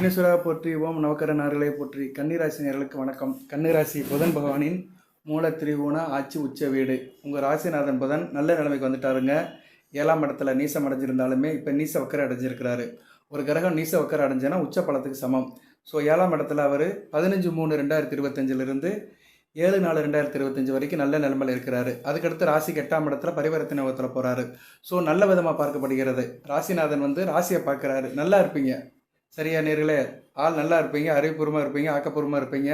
விக்னேஸ்வரா போற்றி ஓம் நவக்கரனார்களை போற்றி. கன்னிராசி நேர்களுக்கு வணக்கம். கன்னிராசி புதன் பகவானின் மூல திரிகோண ஆட்சி உச்ச வீடு. உங்கள் ராசிநாதன் புதன் நல்ல நிலைமைக்கு வந்துட்டாருங்க. ஏழாம் இடத்துல நீசம் அடைஞ்சிருந்தாலுமே இப்போ நீச வக்கரை அடைஞ்சிருக்கிறாரு. ஒரு கிரகம் நீச வக்கரை அடைஞ்சேன்னா உச்ச பழத்துக்கு சமம். ஸோ ஏழாம் இடத்துல அவர் பதினஞ்சு மூணு ரெண்டாயிரத்தி இருபத்தஞ்சிலிருந்து ஏழு நாலு ரெண்டாயிரத்தி இருபத்தஞ்சு வரைக்கும் நல்ல நிலைமையில் இருக்கிறாரு. அதுக்கடுத்து ராசிக்கு எட்டாம் இடத்துல பரிவர்த்தனை யோகத்தில் போகிறாரு ஸோ நல்ல விதமாக பார்க்கப்படுகிறது. ராசிநாதன் வந்து ராசியை பார்க்குறாரு. நல்லா இருப்பீங்க. சரியா நேர்களே? ஆள் நல்லா இருப்பீங்க அறிவுபூர்வமாக இருப்பீங்க ஆக்கப்பூர்வமாக இருப்பீங்க.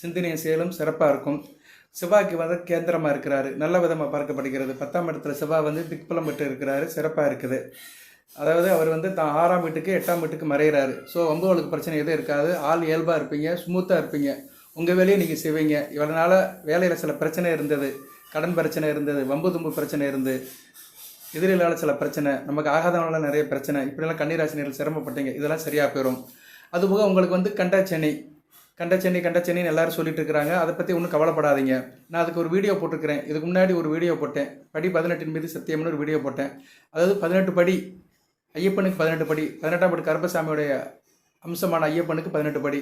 சிந்தனையும் செயலும் சிறப்பாக இருக்கும். செவ்வாய்க்கு வந்து கேந்திரமாக இருக்கிறாரு. நல்ல விதமாக பார்க்கப்படுகிறது. பத்தாம் இடத்துல செவ்வாய் வந்து திக்பலம் பெற்று இருக்கிறாரு. சிறப்பாக இருக்குது. அதாவது அவர் வந்து தான் ஆறாம் வீட்டுக்கு எட்டாம் வீட்டுக்கு மறைகிறாரு ஸோ ஒம்பதுகளுக்கு பிரச்சனை எதுவும் இருக்காது. ஆள் இயல்பாக இருப்பீங்க ஸ்மூத்தாக இருப்பீங்க. உங்கள் வேலையை நீங்கள் செய்வீங்க. இவ்வளோ நாளாக வேலையில் சில பிரச்சனை இருந்தது. கடன் பிரச்சனை இருந்தது. வம்பு தும்பு பிரச்சனை இருந்து எதிரிலால சில பிரச்சனை நமக்கு ஆகாதவனால நிறைய பிரச்சனை இப்படிலாம் கன்னிராசினியர்கள் சிரமப்பட்டீங்க இதெல்லாம் சரியாக போயிடும் அதுபோக உங்களுக்கு வந்து கண்டச்சனி கண்டச்சனி கண்டச்சனின்னு எல்லாரும் சொல்லிட்டு இருக்கிறாங்க. அதை பற்றி ஒன்றும் கவலைப்படாதீங்க. நான் அதுக்கு ஒரு வீடியோ போட்டிருக்கிறேன். இதுக்கு முன்னாடி ஒரு வீடியோ போட்டேன். படி பதினெட்டின் மீது சத்தியம்னு ஒரு வீடியோ போட்டேன். அதாவது பதினெட்டு படி ஐயப்பனுக்கு பதினெட்டு படி பதினெட்டாம் படி கருப்பசாமியுடைய அம்சமான ஐயப்பனுக்கு பதினெட்டு படி.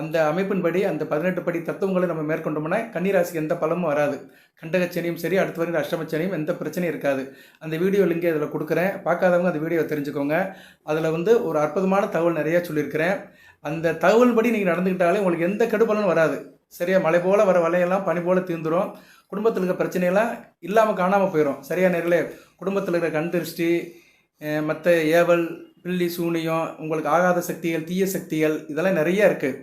அந்த அமைப்பின்படி அந்த பதினெட்டு படி தத்துவங்களை நம்ம மேற்கொண்டோம்னா கன்னிராசிக்கு எந்த பலமும் வராது. கண்டகச்சனியும் சரி அடுத்து வருகிற அஷ்டமச்சனியும் எந்த பிரச்சனையும் இருக்காது. அந்த வீடியோ லிங்கே அதில் கொடுக்குறேன். பார்க்காதவங்க அந்த வீடியோ தெரிஞ்சுக்கோங்க. அதில் வந்து ஒரு அற்புதமான தகவல் நிறையா சொல்லியிருக்கிறேன். அந்த தகவல் படி நீங்கள் நடந்துக்கிட்டாலே உங்களுக்கு எந்த கெடுபலனும் வராது. சரியா? மழை போல் வர வலையெல்லாம் பனி போல் தீர்ந்துரும் குடும்பத்தில் இருக்கிற பிரச்சனையெல்லாம் இல்லாமல் காணாமல் போயிடும். சரியா நேரில் குடும்பத்தில் இருக்கிற கண் திருஷ்டி மற்ற ஏவல் பில்லி சூனியம் உங்களுக்கு ஆகாத சக்திகள் தீய சக்திகள் இதெல்லாம் நிறைய இருக்குது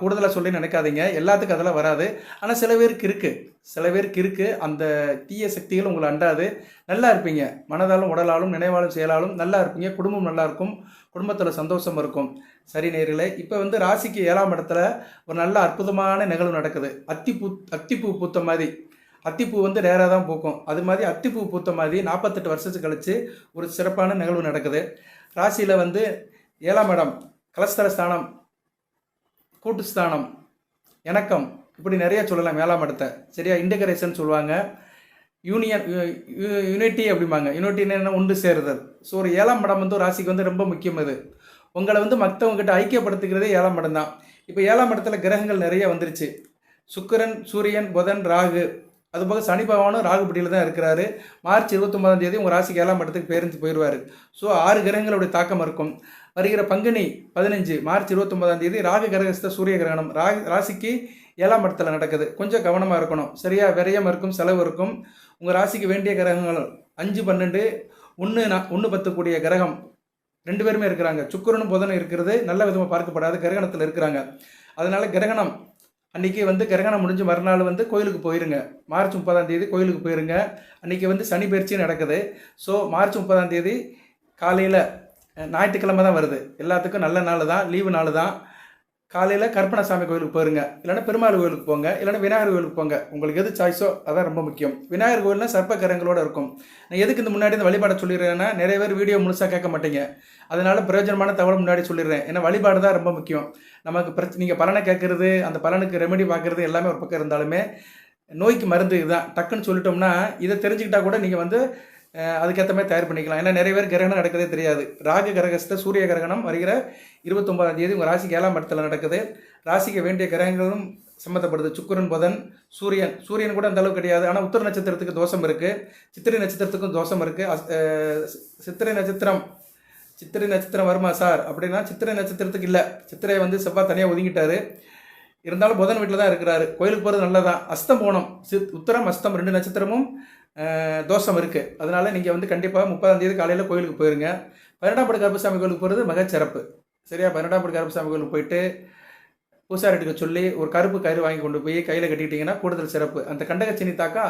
கூடுதலாக சொல்லி நினைக்காதீங்க. எல்லாத்துக்கும் அதெல்லாம் வராது. ஆனால் சில பேருக்கு இருக்குது சில பேருக்கு இருக்குது அந்த தீய சக்திகள் உங்களை அண்டாது. நல்லா இருப்பீங்க. மனதாலும் உடலாலும் நினைவாலும் செயலாலும் நல்லா இருப்பீங்க. குடும்பம் நல்லாயிருக்கும் குடும்பத்தில் சந்தோஷம் இருக்கும். சரி நேர்களே இப்போ வந்து ராசிக்கு ஏழாம் இடத்துல ஒரு நல்ல அற்புதமான நிகழ்வு நடக்குது. அத்திப்பூ அத்திப்பூ பூத்த மாதிரி. அத்திப்பூ வந்து நேராக தான் பூக்கும். அது மாதிரி அத்திப்பூ பூத்த மாதிரி நாற்பத்தெட்டு வருஷத்துக்கு கழிச்சு ஒரு சிறப்பான நிகழ்வு நடக்குது. ராசியில் வந்து ஏழாம் இடம் கலஸ்தர ஸ்தானம் கூட்டு ஸ்தானம் இணக்கம். இப்படி நிறைய சொல்லலாம் ஏழாம் இடத்தை சரியா? இன்டகரேஷன் சொல்லுவாங்க. யூனியன் யூனிட்டி அப்படிம்பாங்க. யூனிட்டின்னு என்ன ஒன்று சேருதல். ஸோ ஒரு ஏழாம் இடம் வந்து ஒரு ராசிக்கு வந்து ரொம்ப முக்கியம் அது. உங்களை வந்து மற்றவங்ககிட்ட ஐக்கியப்படுத்துகிறதே ஏழாம் இடம் தான். இப்போ ஏழாம் இடத்துல கிரகங்கள் நிறைய வந்துருச்சு. சுக்கிரன் சூரியன் புதன் ராகு. அதுபோக சனி பகவானும் ராகுபடியில் தான் இருக்கிறாரு. மார்ச் இருபத்தொம்பதாம் தேதி உங்கள் ராசிக்கு ஏழாம் இடத்துக்கு பேருந்து போயிடுவார். ஸோ ஆறு கிரகங்களுடைய தாக்கம் இருக்கும். வருகிற பங்குனி பதினஞ்சு மார்ச் இருபத்தொம்பதாம் தேதி ராகு கிரகஸ்த சூரிய கிரகணம். ராகு ராசிக்கு ஏழாம் இடத்துல நடக்குது. கொஞ்சம் கவனமாக இருக்கணும். சரியா விரயம் இருக்கும் செலவு இருக்கும். உங்கள் ராசிக்கு வேண்டிய கிரகங்கள் அஞ்சு பன்னெண்டு ஒன்று நான் ஒன்று பத்து கூடிய கிரகம். ரெண்டு பேருமே இருக்கிறாங்க. சுக்கரனும் புதனும் இருக்கிறது. நல்ல விதமாக பார்க்கப்படாது. கிரகணத்தில் இருக்கிறாங்க. அதனால் கிரகணம் அன்றைக்கி வந்து கிரகணம் முடிஞ்சு மறுநாள் வந்து கோயிலுக்கு போயிருங்க. மார்ச் முப்பதாம் தேதி கோயிலுக்கு போயிருங்க. அன்றைக்கி வந்து சனி பயிற்சி நடக்குது. ஸோ மார்ச் முப்பதாம் தேதி காலையில் ஞாயிற்றுக்கிழமை தான் வருது. எல்லாத்துக்கும் நல்ல நாள் தான் லீவு நாள் தான். காலையில் கற்பனசாமி கோயிலுக்கு போயிருங்க. இல்லைன்னா பெருமாள் கோயிலுக்கு போங்க. இல்லைன்னா விநாயகர் கோயிலுக்கு போங்க. உங்களுக்கு எது சாய்ஸோ அதான் ரொம்ப முக்கியம். விநாயகர் கோயில்னா சர்ப்பக்கரங்களோடு இருக்கும். நான் எதுக்கு இந்த முன்னாடி இந்த வழிபாடை சொல்லிடுறேன்னா நிறைய பேர் வீடியோ முழுசாக கேட்க மாட்டீங்க. அதனால் பிரயோஜனமான தகவல் முன்னாடி சொல்லிடுறேன். ஏன்னா வழிபாடு தான் ரொம்ப முக்கியம். நமக்கு பிரச்சனை நீங்கள் பலனை கேட்குறது அந்த பலனுக்கு ரெமெடி பார்க்குறது எல்லாமே ஒரு பக்கம் இருந்தாலுமே நோய்க்கு மருந்து இதுதான். டக்குன்னு சொல்லிட்டோம்னா இதை தெரிஞ்சுக்கிட்டா கூட நீங்கள் வந்து அதுக்கேற்ற மாதிரி தயார் பண்ணிக்கலாம். ஏன்னா நிறைய பேர் கிரகணம் நடக்கதே தெரியாது. ராகு கிரகஸ்த சூரிய கிரகணம் வருகிற இருபத்தொம்பதாம் தேதி உங்கள் ராசிக்கு ஏழாம் இடத்துல நடக்குது. ராசிக்கு வேண்டிய கிரகங்களும் சம்மந்தப்படுது சுக்கரன் புதன் சூரியன். சூரியன் கூட அந்த கிடையாது. ஆனால் உத்தர நட்சத்திரத்துக்கு தோஷம் இருக்குது சித்திரை நட்சத்திரத்துக்கும் தோஷம் இருக்குது சித்திரை நட்சத்திரம் சித்திரை நட்சத்திரம் வருமா சார்? அப்படின்னா சித்திரை நட்சத்திரத்துக்கு இல்லை. சித்திரை வந்து செவ்வாய் தனியாக ஒதுங்கிட்டாரு. இருந்தாலும் புதன் வீட்டில் தான் இருக்கிறாரு. கோயிலுக்கு போகிறது நல்லதான் அஸ்தம் போனோம் சித் உத்தரம் அஸ்தம் ரெண்டு நட்சத்திரமும் தோஷம் இருக்குது அதனால் நீங்கள் வந்து கண்டிப்பாக முப்பதாந்தேதி காலையில் கோயிலுக்கு போயிருங்க. பன்னெண்டாம் படி கருப்பசாமி கோயிலுக்கு போகிறது மிக சிறப்பு சரியா? பன்னெண்டாம் படி கருப்பசாமி கோயிலுக்கு போயிட்டு பூசாரிட்டுக்க சொல்லி ஒரு கருப்பு கயிறு வாங்கி கொண்டு போய் கையில் கட்டிக்கிட்டிங்கன்னா கூடுதல் சிறப்பு. அந்த கண்டகச்சினி தாக்கா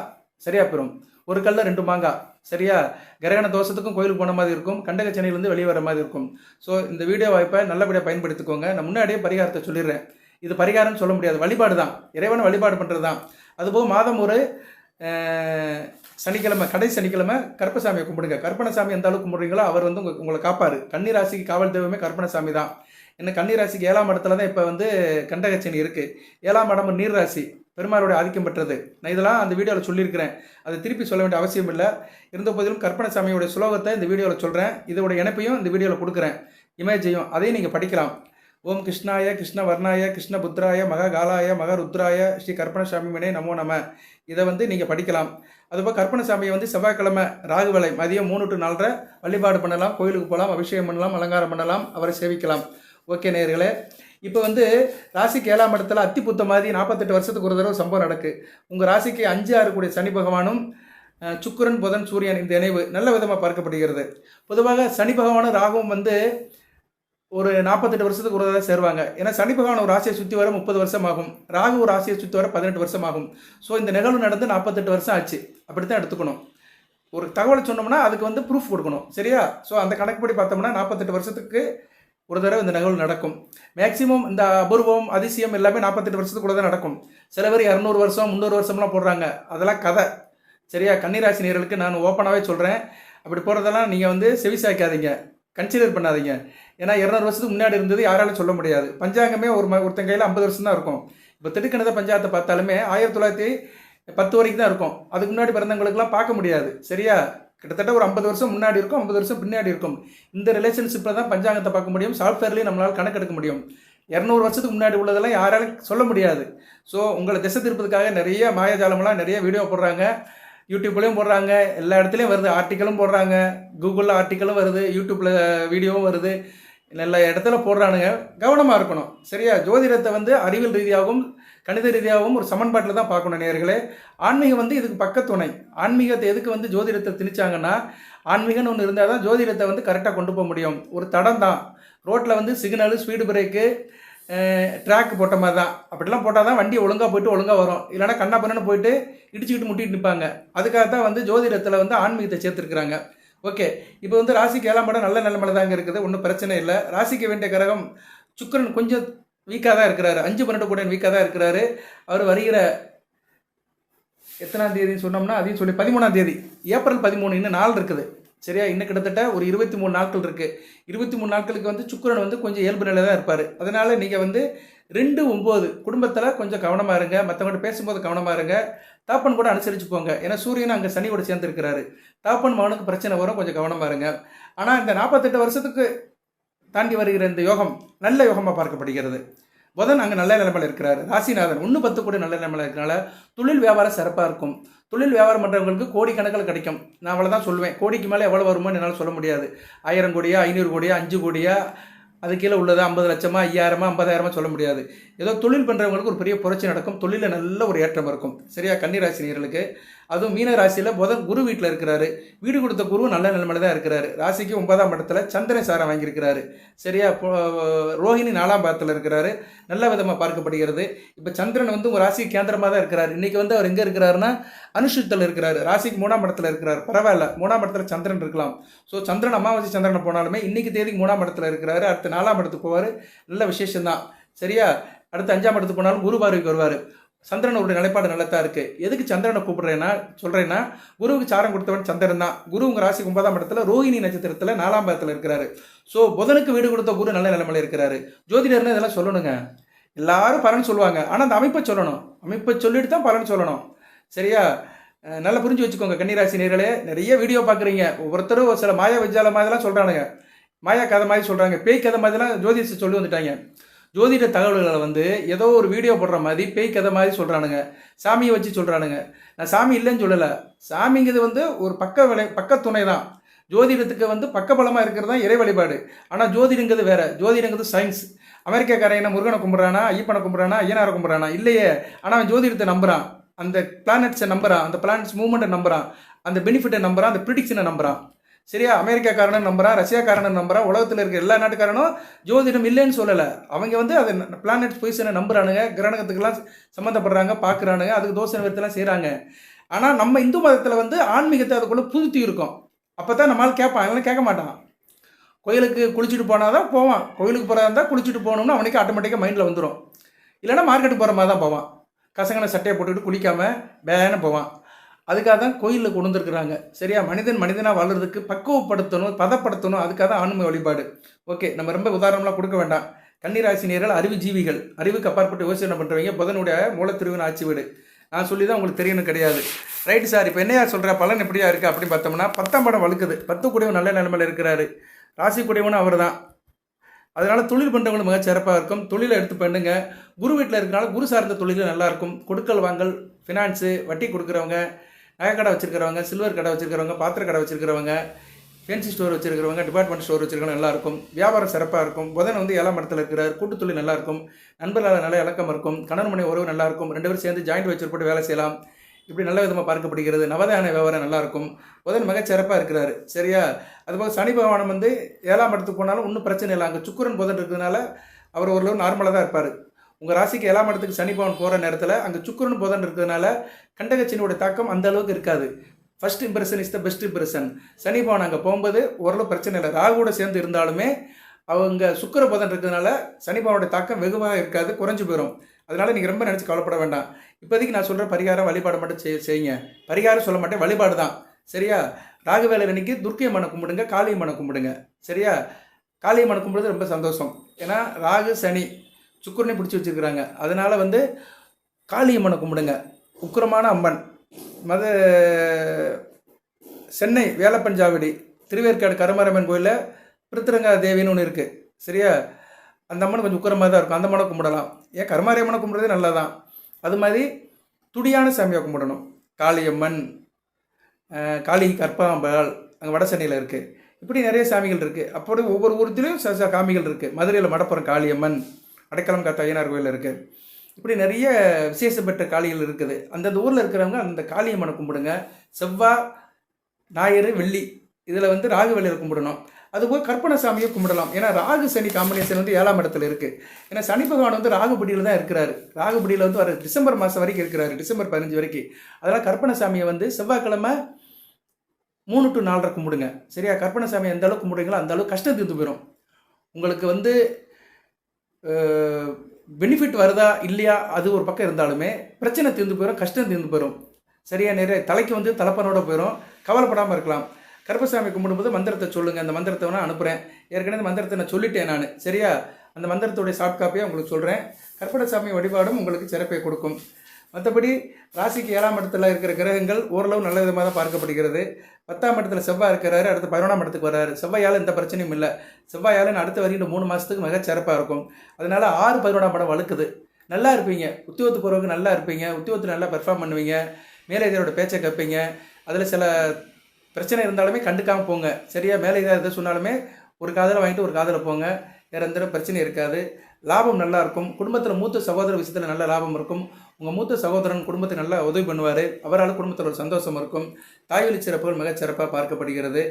சரியா பெறும். ஒரு கல்ல ரெண்டு மாங்காய் சரியா? கிரகண தோஷத்துக்கும் கோயிலுக்கு போன மாதிரி இருக்கும். கண்டகச்சனிலேருந்து வெளியே வர மாதிரி இருக்கும். ஸோ இந்த வீடியோ வாய்ப்பை நல்லபடியாக பயன்படுத்திக்கோங்க. நான் முன்னாடியே பரிகாரத்தை சொல்லிடுறேன். இது பரிகாரம்னு சொல்ல முடியாது. வழிபாடு தான் இறைவன் வழிபாடு பண்ணுறது தான் அதுபோக மாதம் ஒரு சனிக்கிழமை கடை சனிக்கிழமை கருப்பசாமியை கும்பிடுங்க. கற்பனசாமி எந்த அளவுக்கு கும்பிடுறீங்களோ அவர் வந்து உங்க உங்களை காப்பார். கன்னிராசிக்கு காவல் தெய்வமே கற்பனசாமி தான். என்ன கன்னிராசிக்கு ஏழாம் இடத்துல தான் இப்போ வந்து கண்டகச்சனி இருக்குது ஏழாம் இடம் நீர் ராசி பெருமாளுடைய ஆதிக்கம் பெற்றது. நான் இதெல்லாம் அந்த வீடியோவில் சொல்லியிருக்கிறேன். அதை திருப்பி சொல்ல வேண்டிய அவசியம் இல்லை. இருந்த போதிலும் கற்பனசாமியோட சுலோகத்தை இந்த வீடியோவில் சொல்கிறேன் இதோட இணைப்பையும் இந்த வீடியோவில் கொடுக்குறேன். இமேஜையும் அதையும் நீங்கள் படிக்கலாம். ஓம் கிருஷ்ணாய கிருஷ்ண வர்ணாய கிருஷ்ண புத்ராய மக காலாய ருத்ராய ஸ்ரீ கற்பனசாமிமனே நமோ நம. இதை வந்து நீங்கள் படிக்கலாம். அதுபோல் கற்பனசாமியை வந்து செவ்வாய்க்கிழமை ராகுவலை மதியம் மூணு டு நாலரை வழிபாடு பண்ணலாம் கோயிலுக்கு போகலாம் அபிஷேகம் பண்ணலாம் அலங்காரம் பண்ணலாம் அவரை சேவிக்கலாம். ஓகே நேயர்களே. இப்போ வந்து ராசிக்கு ஏழாம் இடத்துல அத்தி புத்த மாதிரி நாற்பத்தெட்டு வருஷத்துக்கு ஒரு தடவை சம்பவம் நடக்கு. உங்கள் ராசிக்கு அஞ்சு ஆறு கூடிய சனி பகவானும் சுக்கரன் சுக்கிரன் புதன் சூரியன் இந்த இணைவு நல்ல விதமாக பார்க்கப்படுகிறது. பொதுவாக சனி பகவானும் ராகுவும் வந்து ஒரு நாற்பத்தெட்டு வருஷத்துக்கு ஒரு தடவை சேருவாங்க. ஏன்னா சனி பகவான் ஒரு ராசியை சுற்றி வர முப்பது வருஷம் ஆகும் ராகு ஒரு ராசியை சுற்றி வர பதினெட்டு வருஷம் ஆகும் ஸோ இந்த நிகழ்வு நடந்து நாற்பத்தெட்டு வருஷம் ஆச்சு. அப்படி தான் எடுத்துக்கணும். ஒரு தகவலை சொன்னோம்னா அதுக்கு வந்து ப்ரூஃப் கொடுக்கணும். சரியா? ஸோ அந்த கணக்குப்படி பார்த்தோம்னா நாற்பத்தெட்டு வருஷத்துக்கு ஒரு தடவை இந்த நிகழ்வு நடக்கும். மேக்ஸிமம் இந்த அபூர்வம் அதிசயம் எல்லாமே நாற்பத்தெட்டு வருஷத்துக்குள்ள தான் நடக்கும். சில பேர் இரநூறு வருஷம் முந்நூறு வருஷம்லாம் போடுறாங்க. அதெல்லாம் கதை. சரியா? கன்னிராசி நேர்களுக்கு நான் ஓப்பனாகவே சொல்கிறேன் அப்படி போகிறதெல்லாம் நீங்கள் வந்து செவிசாய்க்காதீங்க. கன்சிடர் பண்ணாதீங்க. ஏன்னா இரநூறு வருஷத்துக்கு முன்னாடி இருந்தது யாராலும் சொல்ல முடியாது. பஞ்சாங்கமே ஒரு ம- ஒருத்தன் கையில் ஐம்பது வருஷம் தான் இருக்கும். இப்போ திடுக்கணித பஞ்சாயத்தை பார்த்தாலுமே ஆயிரத்தி தொள்ளாயிரத்தி பத்து வரைக்கும் தான் இருக்கும். அதுக்கு முன்னாடி பிறந்தவங்களுக்குலாம் பார்க்க முடியாது. சரியா? கிட்டத்தட்ட ஒரு ஐம்பது வருஷம் முன்னாடி இருக்கும் ஐம்பது வருஷம் பின்னாடி இருக்கும். இந்த ரிலேஷன்ஷிப்பில் தான் பஞ்சாங்கத்தை பார்க்க முடியும். சாஃப்ட்வேர்லேயும் நம்மளால் கணக்கெடுக்க முடியும். இரநூறு வருஷத்துக்கு முன்னாடி உள்ளதெல்லாம் யாராலும் சொல்ல முடியாது. ஸோ உங்களை திசை திருப்பதுக்காக நிறைய மாயாஜாலமெல்லாம் நிறைய வீடியோ போடுறாங்க. யூடியூப்லேயும் போடுறாங்க எல்லா இடத்துலையும் வருது. ஆர்டிக்கலும் போடுறாங்க. கூகுளில் ஆர்டிக்கலும் வருது. யூடியூப்பில் வீடியோவும் வருது. எல்லா இடத்துல போடுறானுங்க. கவனமாக இருக்கணும். சரியா? ஜோதிடத்தை வந்து அறிவியல் ரீதியாகவும் கணித ரீதியாகவும் ஒரு சமன்பாட்டில் தான் பார்க்கணும் நேர்களே ஆன்மீகம் வந்து இதுக்கு பக்கத்துணை ஆன்மீகத்தை எதுக்கு வந்து ஜோதிடத்தை திணிச்சாங்கன்னா ஆன்மீகம்னு ஒன்று இருந்தால் தான் ஜோதிடத்தை வந்து கரெக்டாக கொண்டு போக முடியும். ஒரு தடம் தான். ரோட்டில் வந்து சிக்னலு ஸ்பீடு பிரேக்கு ட்ராக் போட்ட மாதிரி தான். அப்படிலாம் போட்டால் தான் வண்டி ஒழுங்காக போயிட்டு ஒழுங்காக வரும். இல்லைன்னா கண்ணா பண்ணன்னு போயிட்டு இடிச்சுக்கிட்டு முட்டிட்டு நிற்பாங்க. அதுக்காக தான் வந்து ஜோதிடத்தில் வந்து ஆன்மீகத்தை சேர்த்துருக்குறாங்க. ஓகே. இப்போ வந்து ராசிக்கு ஏழாம் படம் நல்ல நிலைமையில தாங்க இருக்குது. ஒன்றும் பிரச்சனை இல்லை. ராசிக்கு வேண்டிய கிரகம் சுக்கரன் கொஞ்சம் வீக்காக தான் இருக்கிறாரு. அஞ்சு பன்னெண்டு கூட வீக்காக தான் இருக்கிறாரு. அவர் வருகிற எத்தனாம் தேதின்னு சொன்னோம்னா அதையும் சொல்லி பதிமூணாம் தேதி. ஏப்ரல் பதிமூணு இன்னும் நாள் இருக்குது. சரியா? இன்னும் கிட்டத்தட்ட ஒரு இருபத்தி மூணு நாட்கள் இருக்குது இருபத்தி மூணு நாட்களுக்கு வந்து சுக்கரன் வந்து கொஞ்சம் இயல்பு நிலை தான் இருப்பார். அதனால் நீங்கள் வந்து ரெண்டு ஒம்பது குடும்பத்தில் கொஞ்சம் கவனமாக இருங்க. மற்றவங்கள்ட்ட பேசும்போது கவனமாக இருங்க. தாப்பன் கூட அனுசரித்து போங்க. ஏன்னா சூரியன் அங்கே சனியோட சேர்ந்துருக்கிறாரு. தாப்பன் மகனுக்கு பிரச்சனை வரும். கொஞ்சம் கவனமாக இருங்க. ஆனால் இந்த நாற்பத்தெட்டு வருஷத்துக்கு தாண்டி வருகிற இந்த யோகம் நல்ல யோகமாக பார்க்கப்படுகிறது. புதன் அங்கே நல்ல நிலைமையில் இருக்கிறார். ராசிநாதன் ஒன்று பத்து கூட நல்ல நிலைமையில் இருக்கிறனால தொழில் வியாபாரம் சிறப்பாக இருக்கும். தொழில் வியாபாரம் பண்ணுறவங்களுக்கு கோடி கணக்கில் கிடைக்கும். நான் அவ்வளோ தான் சொல்லுவேன் கோடிக்கு மேலே எவ்வளோ வருமோ என்னால் சொல்ல முடியாது. ஆயிரம் கோடியா ஐநூறு கோடியா அஞ்சு கோடியா அது கீழே உள்ளது ஐம்பது லட்சமா ஐயாயிரமா ஐம்பதாயிரமா சொல்ல முடியாது. ஏதோ தொழில் பண்ணுறவங்களுக்கு ஒரு பெரிய புரட்சி நடக்கும். தொழிலில் நல்ல ஒரு ஏற்றம் இருக்கும். சரியா? கன்னிராசி நேயர்களுக்கு அதுவும் மீன ராசியில் புதன் குரு வீட்டில் இருக்கிறாரு. வீடு கொடுத்த குரு நல்ல நிலைமையில தான் இருக்கிறாரு. ராசிக்கு ஒன்பதாம் இடத்துல சந்திரன் சாரம் வாங்கியிருக்கிறாரு. சரியா? ரோஹிணி நாலாம் பாதத்தில் இருக்கிறாரு. நல்ல விதமாக பார்க்கப்படுகிறது. இப்போ சந்திரன் வந்து உங்கள் ராசிக்கு கேந்திரமாக தான் இருக்கிறாரு. இன்றைக்கி வந்து அவர் எங்கே இருக்கிறாருன்னா அனுஷத்தில் இருக்கிறாரு. ராசிக்கு மூணாம் இடத்துல இருக்கிறார். பரவாயில்ல. மூணாம் இடத்துல சந்திரன் இருக்கலாம். ஸோ சந்திரன் அமாவாசை சந்திரனை போனாலுமே இன்றைக்கி தேதிக்கு மூணாம் இடத்துல இருக்கிறாரு. அடுத்து நாலாம் இடத்துக்கு போவார். நல்ல விசேஷம்தான். சரியா? அடுத்து அஞ்சாம் இடத்துக்கு போனாலும் குரு பார்வைக்கு வருவார். சந்திரனோட நிலைப்பாடு நல்லதா இருக்கு? இருக்குது எதுக்கு சந்திரனை கூப்பிடுறேன்னா சொல்கிறேன்னா குருவுக்கு சாரம் கொடுத்தவன் சந்திரன் தான். குரு உங்க ராசிக்கு ஒன்பதாம் இடத்துல ரோஹிணி நட்சத்திரத்தில் நாலாம் பாதத்தில் இருக்கிறாரு. ஸோ புதனுக்கு வீடு கொடுத்த குரு நல்ல நிலைமையில இருக்கிறாரு. ஜோதிடர்னு இதெல்லாம் சொல்லணுங்க. எல்லாரும் பலன் சொல்லுவாங்க. ஆனால் அந்த அமைப்பை சொல்லணும். அமைப்பை சொல்லிட்டு தான் பலன் சொல்லணும். சரியா? நல்லா புரிஞ்சு வச்சுக்கோங்க கன்னிராசி நேர்களே. நிறைய வீடியோ பார்க்குறீங்க ஒவ்வொருத்தரும் ஒரு சில மாயா விஜால மாதிரிலாம் சொல்கிறானுங்க மாயா கதை மாதிரி சொல்கிறாங்க பேய் கதை மாதிரிலாம் ஜோதிஷம் சொல்லி வந்துட்டாங்க. ஜோதிட தகவல்களை வந்து ஏதோ ஒரு வீடியோ போடுற மாதிரி பேய் கதை மாதிரி சொல்கிறானுங்க சாமியை வச்சு சொல்கிறானுங்க நான் சாமி இல்லைன்னு சொல்லலை. சாமிங்கிறது வந்து ஒரு பக்க விளை பக்க துணை தான் ஜோதிடத்துக்கு வந்து பக்கபலமாக இருக்கிறது தான் இறை வழிபாடு. ஆனால் ஜோதிடங்கிறது வேற. ஜோதிடங்கிறது சயின்ஸ் அமெரிக்காக்காரன் என்ன முருகனை கும்பிட்றானா ஐயப்பனை கும்பிட்றானா ஐயனாரை கும்பிட்றானா? இல்லையே. ஆனால் அவன் ஜோதிடத்தை நம்புறான். அந்த பிளானட்ஸை நம்புறான். அந்த பிளானட்ஸ் மூவ்மெண்ட்டை நம்புறான். அந்த பெனிஃபிட்டை நம்புறான். அந்த ப்ரிடிக்ஷனை நம்புகிறான் சரியா? அமெரிக்காக்காரனை நம்புறான் ரஷ்யாக்காரனும் நம்புறான் உலகத்தில் இருக்கிற எல்லா நாட்டுக்காரனும் ஜோதிடம் இல்லைன்னு சொல்லலை. அவங்க வந்து அதை பிளானட் பொசிஷனை நம்புறானுங்க கிரகணத்துக்கெல்லாம் சம்மந்தப்படுறாங்க பார்க்குறானுங்க அதுக்கு தோசை நிவர்த்தெல்லாம் செய்கிறாங்க ஆனால் நம்ம இந்து மதத்தில் வந்து ஆன்மீகத்தை அதுக்குள்ளே புதுத்தி இருக்கும். அப்போ தான் நம்மளால் கேட்பான் அவன் கேட்க மாட்டான். கோயிலுக்கு குளிச்சுட்டு போனால் தான் போவான். கோயிலுக்கு போகிறதா இருந்தால் குளிச்சுட்டு போகணும்னு அவனுக்கு ஆட்டோமேட்டிக்காக மைண்டில் வந்துடும் இல்லைன்னா மார்க்கெட்டுக்கு போகிற மாதிரி தான் போவான். கசங்கன சட்டையை போட்டுக்கிட்டு குளிக்காமல் பேன்னு போவான். அதுக்காக தான் கோயிலில் கொண்டு வந்திருக்கிறாங்க. சரியா? மனிதன் மனிதனாக வாழ்றதுக்கு பக்குவப்படுத்தணும் பதப்படுத்தணும். அதுக்காக தான் ஆன்மீக வழிபாடு. ஓகே நம்ம ரொம்ப உதாரணம்லாம் கொடுக்க வேண்டாம். கன்னிராசி நேரில் அறிவு ஜீவிகள். அறிவுக்கு அப்பாற்பட்டு யோசனை பண்ணுறவங்க புதனுடைய மூலத்திருவின் ஆட்சி வீடு. நான் சொல்லி தான் உங்களுக்கு தெரியணும் கிடையாது. ரைட்டு சார் இப்போ என்னையா சொல்கிற பலன் எப்படியா இருக்குது அப்படின்னு பார்த்தோம்னா பத்தாம் படம் வழுக்குது. பத்து கூடியவன் நல்ல நிலைமையில் இருக்கிறாரு. ராசி கூடியவனும் அவர் தான் அதனால் தொழில் பண்ணுறவங்களும் மிக சிறப்பாக இருக்கும். தொழிலை எடுத்து பண்ணுங்க. குரு வீட்டில் இருக்கனால குரு சார்ந்த தொழிலும் நல்லாயிருக்கும் கொடுக்கல் வாங்கல் ஃபினான்ஸு வட்டி கொடுக்குறவங்க நகைக்கடை வச்சுருக்கிறவங்க சில்வர் கடை வச்சுருக்கிறவங்க பாத்திர கடை வச்சுருக்கிறவங்க ஃபேன்சி ஸ்டோர் வச்சுருக்கிறவங்க டிபார்ட்மெண்ட் ஸ்டோர் வச்சிருக்கிறவங்க நல்லா இருக்கும். வியாபாரம் சிறப்பாக இருக்கும். புதன் வந்து ஏழாம் இடத்துல இருக்கிறார். கூட்டுத் நல்லாயிருக்கும் நல்லா இருக்கும். நண்பர்களால் நல்ல இலக்கம் இருக்கும். கணவன் மனை உறவு நல்லா இருக்கும். ரெண்டு பேரும் சேர்ந்து ஜாயிண்ட் வச்சு போட்டு வேலை செய்யலாம். இப்படி நல்ல விதமாக பார்க்கப்படுகிறது. நவதான வியாபாரம் நல்லா இருக்கும். புதன் மிகச்சிறப்பாக சிறப்பாக சரியா? அதுபோக சனி பகவானம் வந்து ஏழாம் இடத்துக்கு போனாலும் ஒன்றும் பிரச்சனை இல்லை. அங்கே சுக்கிரன் புதன் இருக்கிறதுனால அவர் ஓரளவு நார்மலாக தான் இருப்பார். உங்கள் ராசிக்கு ஏழாம் இடத்துக்கு சனி போகிற நேரத்தில் அங்கே சுக்கரன் புதன் இருக்கிறதுனால கண்டகச்சனியோட தாக்கம் அந்த அளவுக்கு இருக்காது. First impression is the best impression சனி அங்கே போகும்போது ஓரளவு பிரச்சனை இல்லை. ராகுவோட சேர்ந்து இருந்தாலுமே அவங்க சுக்கர புதன் இருக்கிறதுனால சனிபவனோட தாக்கம் வெகுவாக இருக்காது குறைஞ்சு போயிடும் அதனால நீங்கள் ரொம்ப நினச்சி கவலைப்பட வேண்டாம். இப்போதைக்கு நான் சொல்கிற பரிகாரம் வழிபாடு மட்டும் செய் செய்யுங்க. பரிகாரம் சொல்ல மாட்டேன் வழிபாடு தான். சரியா? ராகவேலை அன்னைக்கு துர்க்கை மனை கும்பிடுங்க காளியை மனை கும்பிடுங்க. சரியா? காளியை மனை கும்பிடுறது ரொம்ப சந்தோஷம். ஏன்னா ராகு சனி சுக்கிரனை பிடிச்சி வச்சிருக்கிறாங்க. அதனால் வந்து காளியம்மனை கும்பிடுங்க. உக்கிரமான அம்மன். மத சென்னை வேலப்பஞ்சாவடி திருவேற்காடு கருமாரம்மன் கோயிலில் பிருத்திரங்கா தேவின்னு ஒன்று இருக்குது சரியா? அந்த அம்மன் கொஞ்சம் உக்கரமாக தான் இருக்கும். அந்த மனை கும்பிடலாம். ஏன் கருமாரியம்மனை கும்பிட்றதே நல்லதான். அது மாதிரி துடியான சாமியை கும்பிடணும். காளியம்மன் காளி கற்பாம்பாள் அங்கே வட சென்னையில் இருக்குது இப்படி நிறைய சாமிகள் இருக்குது அப்படி ஒவ்வொரு ஊர்த்திலையும் ச ச காமிகள் இருக்குது மதுரையில் மடப்புறம் காளியம்மன். அடைக்கலம் காத்த ஐயனார் கோயில் இருக்குது இப்படி நிறைய விசேஷம் பெற்ற காளிகள் இருக்குது. அந்தந்த ஊரில் இருக்கிறவங்க அந்த காளியம்மனை கும்பிடுங்க. செவ்வாய் ஞாயிறு வெள்ளி இதில் வந்து ராகு வெள்ளியில் கும்பிடணும். அதுபோல் கற்பனை சாமியை கும்பிடலாம். ஏன்னா ராகு சனி காம்பினேஷன் வந்து ஏழாம் இடத்துல இருக்குது ஏன்னா சனி பகவான் வந்து ராகுபடியில் தான் இருக்கிறாரு. ராகுபடியில் வந்து வர டிசம்பர் மாதம் வரைக்கும் இருக்கிறாரு டிசம்பர் பதினஞ்சு வரைக்கும். அதனால் கற்பனை சாமியை வந்து செவ்வாய்க்கிழமை மூணு டு நாலரை கும்பிடுங்க. சரியா? கற்பனை சாமி எந்த அளவுக்கு கும்பிடுங்களோ அந்த அளவுக்கு கஷ்டம் தீர்ந்து போயிடும் உங்களுக்கு வந்து பெனிஃபிட் வருதா இல்லையா அது ஒரு பக்கம் இருந்தாலுமே பிரச்சனை தீர்ந்து போயிடும் கஷ்டம் தீர்ந்து போயிடும் சரியா நிறைய தலைக்கு வந்து தலைப்பனோட போயிடும் கவலைப்படாமல் இருக்கலாம். கருப்பசாமி கும்பிடும்போது மந்திரத்தை சொல்லுங்கள் அந்த மந்திரத்தை வேணால் அனுப்புகிறேன் ஏற்கனவே மந்திரத்தை நான் சொல்லிட்டேன் நான் சரியா? அந்த மந்திரத்துடைய சாஃப்ட் காப்பியை உங்களுக்கு சொல்கிறேன் கற்படசாமி வழிபாடும் உங்களுக்கு சிறப்பை கொடுக்கும். மற்றபடி ராசிக்கு ஏழாம் இடத்துல இருக்கிற கிரகங்கள் ஓரளவு நல்ல விதமாக தான் பார்க்கப்படுகிறது. பத்தாம் இடத்துல செவ்வாய் இருக்கிறாரு அடுத்து பதினொன்றாம் இடத்துக்கு வர்றாரு. செவ்வாயால் எந்த பிரச்சனையும் இல்லை. செவ்வாயால் அடுத்த வரைக்கும் மூணு மாதத்துக்கு மிக சிறப்பாக இருக்கும். அதனால் ஆறு பதினொன்றாம் படம் வழுக்குது. நல்லா இருப்பீங்க. உத்தியோகத்து போகிறவங்க நல்லா இருப்பீங்க. உத்தியோகத்தில் நல்லா பெர்ஃபார்ம் பண்ணுவீங்க. மேலதிகாரோட பேச்சை கேட்பீங்க. அதில் சில பிரச்சனை இருந்தாலுமே கண்டுக்காமல் போங்க. சரியா மேலதிகாரி எதை சொன்னாலுமே ஒரு காதில் வாங்கிட்டு ஒரு காதில் போங்க. வேறு எந்த பிரச்சனையும் இருக்காது. லாபம் நல்லாயிருக்கும் குடும்பத்தில் மூத்த சகோதர விஷயத்தில் நல்ல லாபம் இருக்கும். உங்கள் மூத்த சகோதரன் குடும்பத்துக்கு நல்லா உதவி பண்ணுவார். அவரால் குடும்பத்தில் ஒரு சந்தோஷம் இருக்கும். தாய்வழி சிறப்புகள் மிகச்சிறப்பாக பார்க்கப்படுகிறது.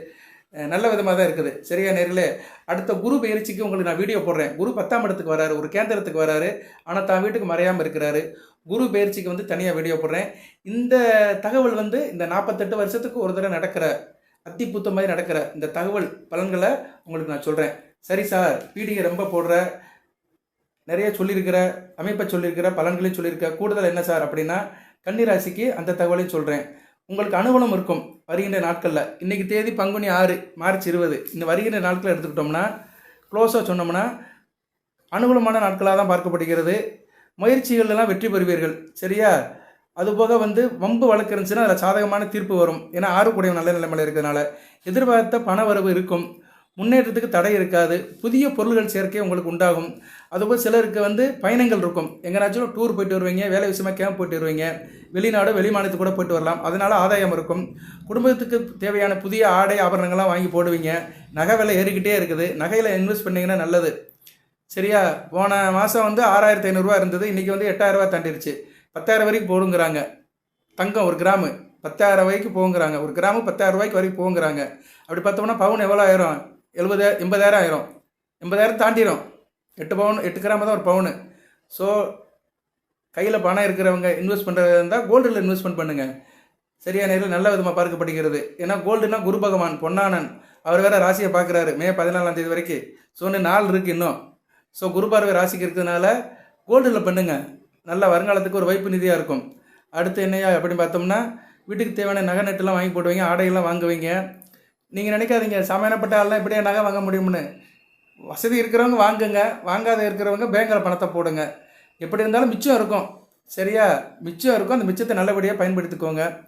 நல்ல விதமாக தான் இருக்குது. சரியா நேர்களே அடுத்த குரு பயிற்சிக்கு உங்களுக்கு நான் வீடியோ போடுறேன். குரு பத்தாம் இடத்துக்கு வராரு ஒரு கேந்திரத்துக்கு வராரு. ஆனால் தான் வீட்டுக்கு மறையாமல் இருக்கிறாரு. குரு பயிற்சிக்கு வந்து தனியாக வீடியோ போடுறேன். இந்த தகவல் வந்து இந்த நாற்பத்தெட்டு வருஷத்துக்கு ஒரு தடவை நடக்கிற அத்திப்புத்த மாதிரி நடக்கிற இந்த தகவல் பலன்களை உங்களுக்கு நான் சொல்கிறேன் சரி சார் பீடிகை ரொம்ப போடுற நிறைய சொல்லியிருக்கிற அமைப்பை சொல்லியிருக்கிற பலன்களையும் சொல்லியிருக்க கூடுதல் என்ன சார் அப்படின்னா கன்னிராசிக்கு அந்த தகவலையும் சொல்கிறேன் உங்களுக்கு அனுகூலம் இருக்கும் வருகின்ற நாட்களில். இன்றைக்கி தேதி பங்குனி ஆறு மார்ச் இருபது. இந்த வருகின்ற நாட்களை எடுத்துக்கிட்டோம்னா க்ளோஸாக சொன்னோம்னா அனுகூலமான நாட்களாக தான் பார்க்கப்படுகிறது. முயற்சிகள்லாம் வெற்றி பெறுவீர்கள். சரியா? அதுபோக வந்து வம்பு வழக்கு இருந்துச்சுன்னா அதில் சாதகமான தீர்ப்பு வரும். ஏன்னா ஆறு கூடிய நல்ல நிலைமையில் இருக்கிறதுனால. எதிர்பார்த்த பண வரவு இருக்கும். முன்னேற்றத்துக்கு தடை இருக்காது. புதிய பொருள்கள் சேர்க்கை உங்களுக்கு உண்டாகும். அதுபோல் சிலருக்கு வந்து பயணங்கள் இருக்கும். எங்கேனாச்சும் டூர் போயிட்டு வருவீங்க வேலை விஷயமா கேம்ப் போயிட்டு வருவீங்க வெளிநாடு வெளி மாநிலத்துக்கு கூட போயிட்டு வரலாம். அதனால் ஆதாயம் இருக்கும். குடும்பத்துக்கு தேவையான புதிய ஆடை ஆபரணங்கள்லாம் வாங்கி போடுவீங்க. நகை விலை ஏறிக்கிட்டே இருக்குது. நகையில் இன்வெஸ்ட் பண்ணிங்கன்னா நல்லது. சரியா? போன மாதம் வந்து ஆறாயிரத்தி ஐநூறுரூவா இருந்தது. இன்றைக்கி வந்து எட்டாயிரரூவா தாண்டிடுச்சு பத்தாயிரம் வரைக்கும் போடுங்கிறாங்க. தங்கம் ஒரு கிராமு. பத்தாயிரம் வரைக்கும் போங்கிறாங்க. ஒரு கிராமு பத்தாயிரம் ரூபாய்க்கு வரைக்கும் போங்கிறாங்க. அப்படி பார்த்தோம்னா பவுன் எவ்வளோ ஆயிரும்? எழுபது எண்பதாயிரம் ஆயிரும். எண்பதாயிரம் தாண்டிடும் எட்டு பவுன் எட்டு கிராம தான் ஒரு பவுனு. ஸோ கையில் பணம் இருக்கிறவங்க இன்வெஸ்ட் பண்ணுறதா இருந்தால் கோல்டில் இன்வெஸ்ட்மெண்ட் பண்ணுங்கள் சரியான நேரில் நல்ல விதமாக பார்க்கப்படுகிறது ஏன்னா கோல்டுனா குரு பகவான் பொன்னானன். அவர் வேறு ராசியை பார்க்குறாரு. மே பதினாலாம் தேதி வரைக்கும். ஸோ இன்னும் நாள் இருக்குது இன்னும். ஸோ குரு பார்வை ராசிக்கு இருக்கிறதுனால கோல்டில் பண்ணுங்கள் நல்ல வருங்காலத்துக்கு ஒரு வைப்பு நிதியாக இருக்கும். அடுத்து என்னையா அப்படின்னு பார்த்தோம்னா வீட்டுக்கு தேவையான நகை நட்டுலாம் வாங்கி போடுவீங்க ஆடையெல்லாம் வாங்குவீங்க. நீங்கள் நினைக்காதீங்க. சமையனப்பட்ட ஆள்லாம் இப்படியே நகை வாங்க முடியும்னு. வசதி இருக்கிறவங்க வாங்குங்க. வாங்காத இருக்கிறவங்க பேங்கில் பணத்தை போடுங்க. எப்படி இருந்தாலும் மிச்சம் இருக்கும். சரியா? மிச்சம் இருக்கும். அந்த மிச்சத்தை நல்லபடியாக பயன்படுத்திக்கோங்க.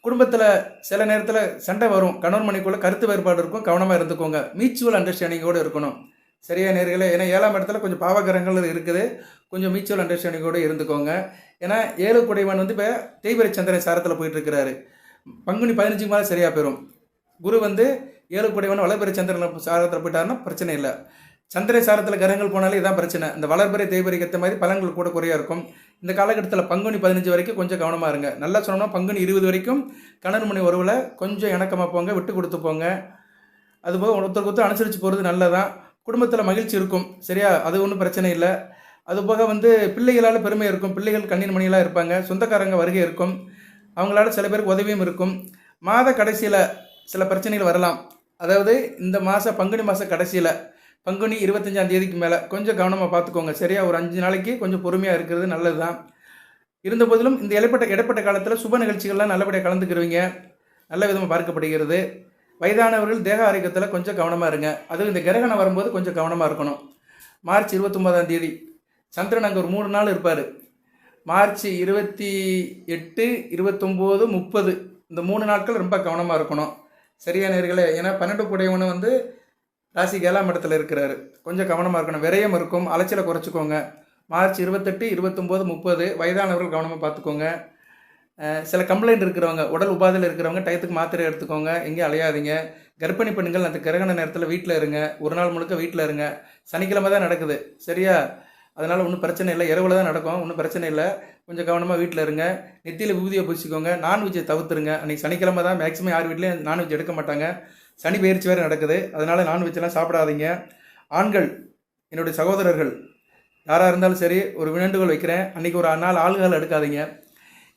குடும்பத்தில் சில நேரத்தில் சண்டை வரும். கணவன் மனைக்குள்ளே கருத்து வேறுபாடு இருக்கும். கவனமாக இருந்துக்கோங்க. மியூச்சுவல் அண்டர்ஸ்டாண்டிங்கோடு இருக்கணும். சரியா நேர்களே? ஏன்னா ஏழாம் இடத்துல கொஞ்சம் பாவகிரகங்கள் இருக்குது. கொஞ்சம் மியூச்சுவல் அண்டர்ஸ்டாண்டிங்கோடு இருந்துக்கோங்க. ஏன்னா ஏழு குடைவன் வந்து இப்போ தேய்பிரை சந்திரன் சாரத்தில் போயிட்டுருக்கிறாரு பங்குனி பதினஞ்சுக்கு மேலே சரியாக போயிடும் குரு வந்து ஏழு குடைவன் வளர்பிறை சந்திரன் சாரத்தில் போயிட்டாருன்னா பிரச்சனை இல்லை. சந்திர சாரத்தில் கிரகங்கள் போனாலே இதான் பிரச்சனை. இந்த வளர்பிறை தேய்பிரைக்கு ஏற்ற மாதிரி பலன்கள் கூட குறையாக இருக்கும். இந்த காலகட்டத்தில் பங்குனி பதினஞ்சு வரைக்கும் கொஞ்சம் கவனமாக இருங்க. நல்லா சொன்னோம்னா பங்குனி இருபது வரைக்கும் கணவன் மணி உறவில் கொஞ்சம் இணக்கமாக போங்க விட்டு கொடுத்து போங்க. அதுபோக ஒருத்தருக்கு ஒருத்தர் அனுசரித்து போகிறது நல்லதான் குடும்பத்தில் மகிழ்ச்சி இருக்கும். சரியா? அது ஒன்றும் பிரச்சனை இல்லை. அதுபோக வந்து பிள்ளைகளால் பெருமை இருக்கும். பிள்ளைகள் கண்ணின் மணியெல்லாம் இருப்பாங்க. சொந்தக்காரங்க வருகை இருக்கும். அவங்களால சில பேருக்கு உதவியும் இருக்கும். மாத கடைசியில் சில பிரச்சனைகள் வரலாம். அதாவது இந்த மாதம் பங்குனி மாத கடைசியில் பங்குனி இருபத்தஞ்சாம் தேதிக்கு மேலே கொஞ்சம் கவனமாக பார்த்துக்கோங்க சரியா ஒரு அஞ்சு நாளைக்கு கொஞ்சம் பொறுமையாக இருக்கிறது நல்லது தான் இருந்த போதிலும் இந்த இடைப்பட்ட இடைப்பட்ட காலத்தில் சுப நிகழ்ச்சிகள்லாம் நல்லபடியாக கலந்துக்கிருவீங்க. நல்ல விதமாக பார்க்கப்படுகிறது. வயதானவர்கள் தேக ஆரோக்கியத்தில் கொஞ்சம் கவனமாக இருங்க. அதுவும் இந்த கிரகணம் வரும்போது கொஞ்சம் கவனமாக இருக்கணும். மார்ச் இருபத்தொம்போதாம் தேதி சந்திரன் அங்கே ஒரு மூணு நாள் இருப்பார். மார்ச் இருபத்தி எட்டு இருபத்தொம்போது முப்பது இந்த மூணு நாட்கள் ரொம்ப கவனமாக இருக்கணும். சரியா நேர்களே? ஏன்னா பன்னெண்டு கூடையவனு வந்து ராசிக்கு ஏழாம் இடத்துல இருக்கிறாரு. கொஞ்சம் கவனமாக இருக்கணும். விரயம் இருக்கும். அலைச்சலை குறைச்சிக்கோங்க. மார்ச் இருபத்தெட்டு இருபத்தொம்போது முப்பது வயதானவர்கள் கவனமாக பார்த்துக்கோங்க. சில கம்ப்ளைண்ட் இருக்கிறவங்க உடல் உபாதையில் இருக்கிறவங்க டயத்துக்கு மாத்திரை எடுத்துக்கோங்க. எங்கேயும் அலையாதீங்க. கர்ப்பிணி பெண்கள் அந்த கிரகண நேரத்தில் வீட்டில் இருங்க. ஒரு நாள் முழுக்க வீட்டில் இருங்க. சனிக்கிழமை தான் நடக்குது. சரியா? அதனால் ஒன்றும் பிரச்சனை இல்லை. இரவில் தான் நடக்கும். ஒன்றும் பிரச்சனை இல்லை. கொஞ்சம் கவனமாக வீட்டில் இருங்க. நெத்தியில் விபூதியை பூசிக்கோங்க. நான்வெஜ்ஜை தவிர்த்துருங்க. அன்றைக்கி சனிக்கிழமை தான் மேக்ஸிமம் யார் வீட்லேயும் நான்வெஜ் எடுக்க மாட்டாங்க. சனி பயிற்சி வேறு நடக்குது. அதனால் நான்வெஜ்லாம் சாப்பிடாதீங்க. ஆண்கள் என்னுடைய சகோதரர்கள் யாராக இருந்தாலும் சரி ஒரு வினண்டுகள் வைக்கிறேன். அன்றைக்கி ஒரு நாள் ஆளுகால் எடுக்காதீங்க.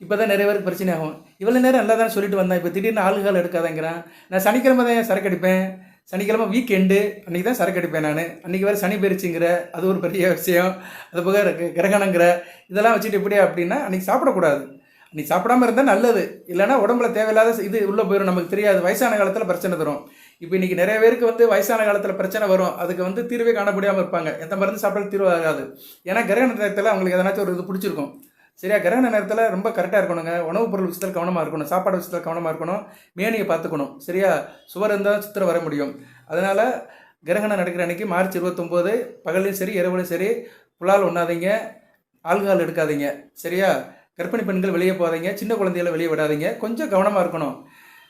இப்போ தான் நிறைய பேருக்கு பிரச்சனை ஆகும் இவ்வளோ நேரம் நல்லா தான் சொல்லிட்டு வந்தேன். இப்போ திடீர்னு ஆளுகள் எடுக்காதேங்கிறேன். நான் சனிக்கிழமை தான் சரக்கு அடிப்பேன்? சனிக்கிழமை வீக் எண்டு அன்றைக்கி தான் சரக்கு அடிப்பேன் நான். அன்றைக்கி வேறு சனி பயிற்சிங்கிற அது ஒரு பெரிய விஷயம். அது போக கிரகணங்கிற இதெல்லாம் வச்சுட்டு எப்படி அப்படின்னா அன்றைக்கி சாப்பிடக்கூடாது. அன்றைக்கி சாப்பிடாம இருந்தால் நல்லது. இல்லைன்னா உடம்புல தேவையில்லாத இது உள்ளே போயிடும் நமக்கு தெரியாது. வயசான காலத்தில் பிரச்சனை தரும். இப்போ இன்றைக்கி நிறைய பேருக்கு வந்து வயசான காலத்தில் பிரச்சனை வரும். அதுக்கு வந்து தீர்வே காண முடியாமல் இருப்பாங்க. எந்த மருந்து சாப்பிட்டாலும் தீர்வு ஆகாது ஏன்னா கிரகண நேரத்தில் அவங்களுக்கு எதனாச்சும் ஒரு இது பிடிச்சிருக்கும். சரியா? கிரகண நேரத்தில் ரொம்ப கரெக்டாக இருக்கணுங்க. உணவுப் பொருள் விஷயத்தில் கவனமாக இருக்கணும். சாப்பாடு விஷயத்தில் கவனமாக இருக்கணும். மேனியை பார்த்துக்கணும். சரியா? சுவர் இருந்தால் சித்திரம் வர முடியும். அதனால் கிரகணம் நடக்கிற அன்னைக்கு மார்ச் இருபத்தொம்போது பகலையும் சரி இரவுலையும் சரி புலால் ஒன்றாதீங்க ஆல்கஹால் எடுக்காதீங்க. சரியா? கர்ப்பிணி பெண்கள் வெளியே போகாதீங்க. சின்ன குழந்தைகளை வெளியே விடாதீங்க. கொஞ்சம் கவனமாக இருக்கணும்.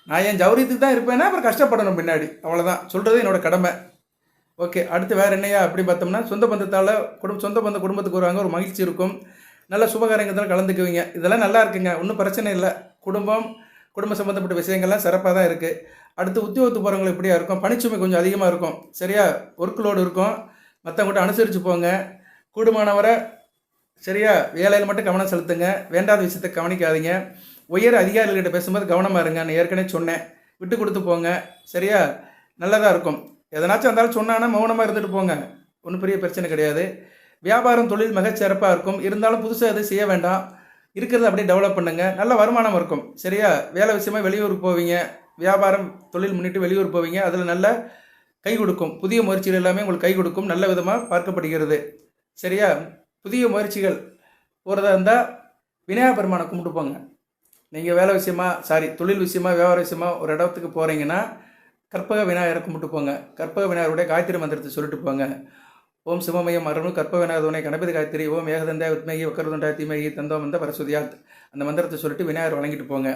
நான் என் ஜௌரியத்துக்கு தான் இருப்பேன்னா அப்புறம் கஷ்டப்படணும் பின்னாடி. அவ்வளோதான் சொல்கிறது என்னோட கடமை. ஓகே. அடுத்து வேறு என்னையா? அப்படி பார்த்தோம்னா சொந்த பந்தத்தால் குடும்ப சொந்த பந்த குடும்பத்துக்கு வருவாங்க. ஒரு மகிழ்ச்சி இருக்கும். நல்ல சுபகாரியங்கள் கலந்துக்குவீங்க. இதெல்லாம் நல்லா இருக்குங்க. ஒன்றும் பிரச்சனை இல்லை. குடும்பம் குடும்ப சம்மந்தப்பட்ட விஷயங்கள்லாம் சிறப்பாக தான் இருக்குது அடுத்து உத்தியோகத்து போகிறவங்களுக்கு எப்படியா இருக்கும். பணிச்சுமை கொஞ்சம் அதிகமாக இருக்கும். சரியா? ஒர்க் லோடு இருக்கும். மற்றவங்கள்ட்ட அனுசரித்து போங்க. கூடுமானவரை சரியா? வேலையில் மட்டும் கவனம் செலுத்துங்க. வேண்டாத விஷயத்தை கவனிக்காதீங்க. உயர் அதிகாரிகள்கிட்ட பேசும்போது கவனமாக இருங்க. நான் ஏற்கனவே சொன்னேன். விட்டு கொடுத்து போங்க. சரியா? நல்லதாக இருக்கும். எதனாச்சும் இருந்தாலும் சொன்னாங்கன்னா மௌனமாக இருந்துட்டு போங்க. ஒன்றும் பெரிய பிரச்சனை கிடையாது. வியாபாரம் தொழில் மிகச்சிறப்பாக இருக்கும். இருந்தாலும் புதுசாக எதுவும் செய்ய வேண்டாம். இருக்கிறத அப்படியே டெவலப் பண்ணுங்கள் நல்ல வருமானம் இருக்கும். சரியா? வேலை விஷயமா வெளியூருக்கு போவீங்க. வியாபாரம் தொழில் முன்னிட்டு வெளியூர் போவீங்க. அதில் நல்ல கை கொடுக்கும். புதிய முயற்சிகள் எல்லாமே உங்களுக்கு கை கொடுக்கும். நல்ல விதமாக பார்க்கப்படுகிறது. சரியா? புதிய முயற்சிகள் போகிறதா இருந்தால் விநாயகர் பெருமானை கும்பிட்டு போங்க. நீங்கள் வேலை விஷயமா சாரி தொழில் விஷயமா வியாபார விஷயமா ஒரு இடத்துக்கு போகிறீங்கன்னா கற்பக விநாயகரை கும்பிட்டு போங்க. கற்பக விநாயகருடைய காயத்ரி மந்திரத்தை சொல்லிட்டு போங்க. ஓம் சிவமயம் அருணு கற்ப கணபதி காயத்ரி ஓம் ஏகதந்தா வித்மகி வக்கரதுண்டா தீமகி தந்தோம் வந்த பரசுதியாத் அந்த மந்திரத்தை சொல்லிட்டு விநாயகர் வழங்கிட்டு போங்க.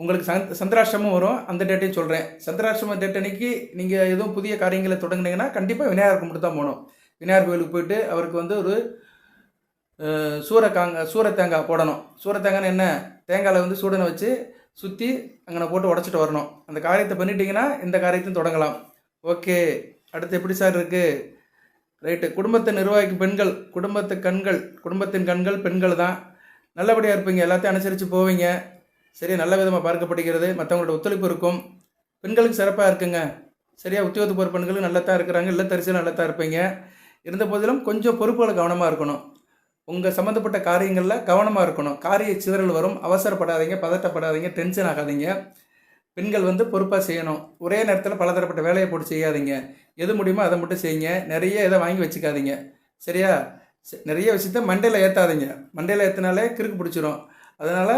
உங்களுக்கு சந்த் சந்திராஷ்டமும் வரும். அந்த டேட்டையும் சொல்கிறேன் சந்திராஷ்டம டேட் அன்னைக்கு நீங்கள் எதுவும் புதிய காரியங்களை தொடங்குனீங்கன்னா கண்டிப்பாக விநாயகர் கும்பிட்டு தான் போகணும். விநாயகர் கோயிலுக்கு போயிட்டு அவருக்கு வந்து ஒரு சூரக்காங்க சூர தேங்காய் போடணும். சூர தேங்காய்னு என்ன? தேங்காயில் வந்து சூடனை வச்சு சுற்றி அங்கே போட்டு உடச்சிட்டு வரணும். அந்த காரியத்தை பண்ணிட்டீங்கன்னா இந்த காரியத்தையும் தொடங்கலாம். ஓகே. அடுத்து எப்படி சார் இருக்குது ரைட்டு. குடும்பத்தை நிர்வாகிக்கும் பெண்கள் குடும்பத்து கண்கள் குடும்பத்தின் கண்கள் பெண்கள் தான். நல்லபடியாக இருப்பீங்க. எல்லாத்தையும் அனுசரித்து போவீங்க. சரி நல்ல விதமாக பார்க்கப்படுகிறது. மற்றவங்களோட ஒத்துழைப்பு இருக்கும். பெண்களுக்கு சிறப்பாக இருக்குங்க. சரியாக உத்தியோகத்து போகிற பெண்களுக்கு நல்லா தான் இருக்கிறாங்க. இல்லை தரிசனம் நல்லா தான் இருப்பீங்க. இருந்த போதிலும் கொஞ்சம் பொறுப்புகளை கவனமாக இருக்கணும். உங்கள் சம்மந்தப்பட்ட காரியங்களில் கவனமாக இருக்கணும். காரிய சிதறல் வரும். அவசரப்படாதீங்க. பதட்டப்படாதீங்க. டென்ஷன் ஆகாதீங்க. பெண்கள் வந்து பொறுப்பாக செய்யணும். ஒரே நேரத்தில் பலதரப்பட்ட வேலையை போட்டு செய்யாதீங்க. எது முடியுமோ அதை மட்டும் செய்யுங்க. நிறைய இதை வாங்கி வச்சுக்காதீங்க. சரியா? நிறைய விஷயத்த மண்டையில் ஏற்றாதீங்க மண்டையில் ஏற்றினாலே கிறுக்கு பிடிச்சிரும். அதனால்